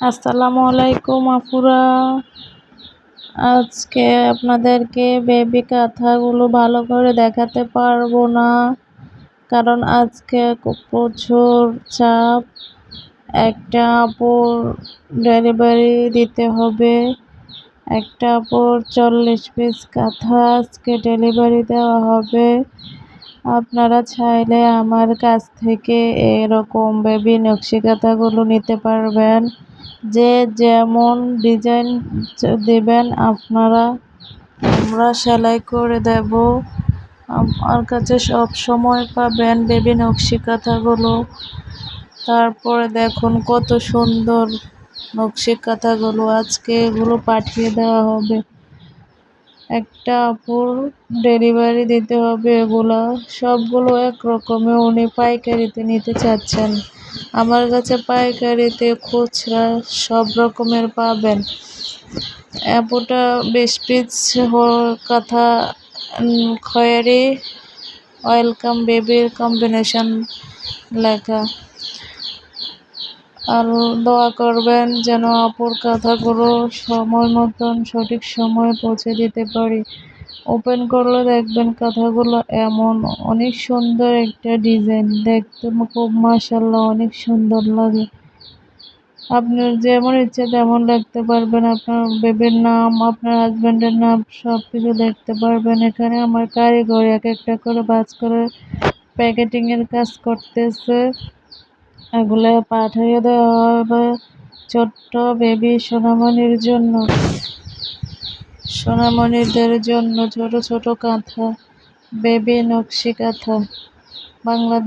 আসসালামু আলাইকুম আপুরা আজকে আপনাদেরকে বেবি কাঁথাগুলো ভালো করে দেখাতে পারব না, কারণ আজকে প্রচুর চাপ। একটা আপুর ডেলিভারি দিতে হবে, একটা আপুর চল্লিশ পিস কাঁথা আজকে ডেলিভারি দেওয়া হবে। আপনারা চাইলে আমার কাছ থেকে এরকম বেবি নকশি কাঁথাগুলো নিতে পারবেন। যে যেমন ডিজাইন দেবেন, আপনারা, আমরা সেলাই করে দেব। আমার কাছে সব সময় পাবেন বেবি নকশি কাঁথাগুলো। তারপরে দেখুন কত সুন্দর নকশি কাঁথাগুলো। আজকে এগুলো পাঠিয়ে দেওয়া হবে। একটা আপুর ডেলিভারি দিতে হবে এগুলো। সবগুলো এক রকমের উনি পাইকারিতে নিতে চাচ্ছেন। আমার কাছে পাইকারিতে খুচরা সব রকমের পাবেন। অ্যাপোটা বিশ পিস কথা খয়েরি, ওয়েলকাম বেবির কম্বিনেশন লেখা। আর দোয়া করবেন যেন অপর কথাগুলো সময় মতন সঠিক সময় পৌঁছে দিতে পারি। ওপেন করলে দেখবেন কথাগুলো এমন, অনেক সুন্দর একটা ডিজাইন। দেখতে খুব মাসাল্লাহ অনেক সুন্দর লাগে। আপনার যেমন ইচ্ছে তেমন দেখতে পারবেন, আপনার বেবির নাম, আপনার হাজব্যান্ডের নাম সব কিছু দেখতে পারবেন। এখানে আমার কারিগর এক একটা করে বাজ করে প্যাকেটিংয়ের কাজ করতেছে। এগুলো পাঠিয়ে দেওয়া হবে ছোট্ট বেবি সোনামণির জন্য। সোনামণিদের জন্য ছোট ছোট কাঁথা বেবি নকশি কাঁথা বাংলাদেশ